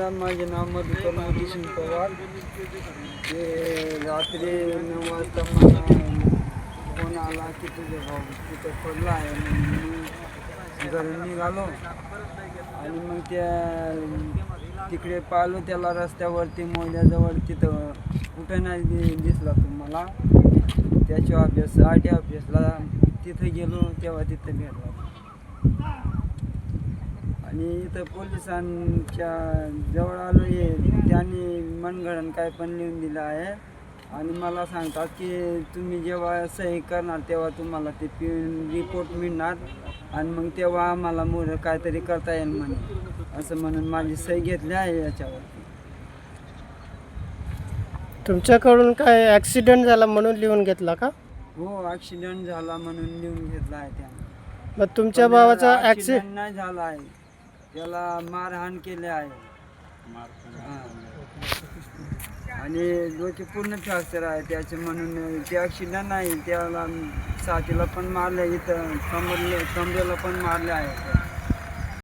दादा माझे नाव मधुकर मोतीसिंग पवार. ते रात्री नऊ वाजता मला फोन आला की तुझे भाऊ तिथं पडला आहे. मी घरून निघालो आणि मग त्या तिकडे पाहिलो त्याला रस्त्यावरती मोल्याजवळ तिथं कुठं नाही दि- दिसला तुम्हाला त्याच्या ऑफिस आर टी ऑफिसला तिथं गेलो तेव्हा तिथं भेटला. आणि इथं पोलिसांच्या जवळ आलो हे त्यांनी मनगणन काय पण लिहून दिलं आहे. आणि मला सांगतात की तुम्ही जेव्हा सही करणार तेव्हा तुम्हाला ते पी रिपोर्ट मिळणार. आणि मग तेव्हा आम्हाला मोर काहीतरी करता येईल म्हणे. असं म्हणून माझी सही घेतली आहे याच्यावरती. तुमच्याकडून काय ॲक्सिडेंट झाला म्हणून लिहून घेतला का? हो ॲक्सिडेंट झाला म्हणून लिहून घेतला आहे त्याने. मग तुमच्या भावाचा ॲक्सिडेंट नाही झाला आहे. त्याला मारहाण केले आहे. आणि डोके पूर्ण फ्रॅक्चर आहे त्याचे म्हणून ते ॲक्सिडंट नाही त्याला साथीला पण मारले इथं कमरले कमरेला पण मारले आहे.